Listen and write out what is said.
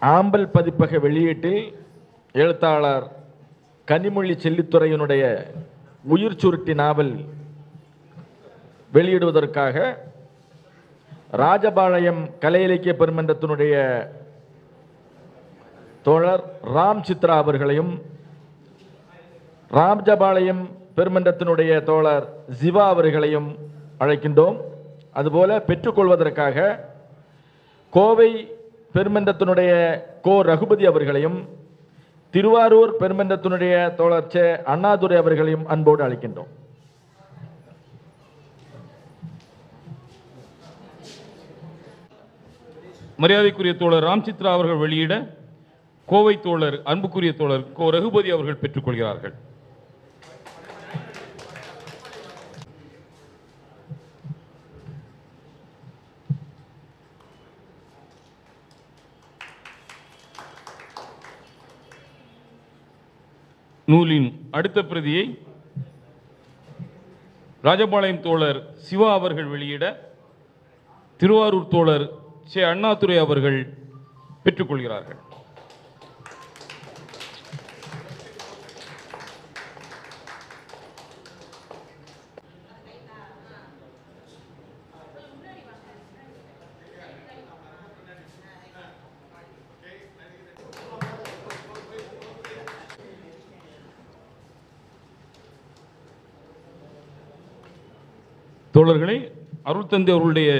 ஆம்பல் பதிப்பக வெளியீட்டில் எழுத்தாளர் கனிமொழி செல்லித்துறையினுடைய உயிர் சுருட்டி நாவல் வெளியிடுவதற்காக ராஜபாளையம் கலை இலக்கிய பெருமன்றத்தினுடைய தோழர் ராம் சித்ரா அவர்களையும் ராஜபாளையம் பெருமன்றத்தினுடைய தோழர் சிவா அவர்களையும் அழைக்கின்றோம். அதுபோல பெற்றுக்கொள்வதற்காக கோவை பெருமன்றத்தினுடைய கோ ரகுபதி அவர்களையும் திருவாரூர் பெருமன்றத்தினுடைய தோழர் சே. அண்ணாதுரை அவர்களையும் அன்போடு அழைக்கின்றோம். மரியாதைக்குரிய தோழர் ராம்சித்ரா அவர்கள் வெளியிட கோவை தோழர் அன்புக்குரிய தோழர் கோ. ரகுபதி அவர்கள் பெற்றுக்கொள்கிறார்கள். நூலின் அடுத்த பிரதியை ராஜபாளையம் தோழர் சிவா அவர்கள் வெளியிட திருவாரூர் தோழர் சே அண்ணாதுரை அவர்கள் பெற்றுக்கொள்கிறார்கள். தோழர்களே அருள் தந்தை அவர்களுடைய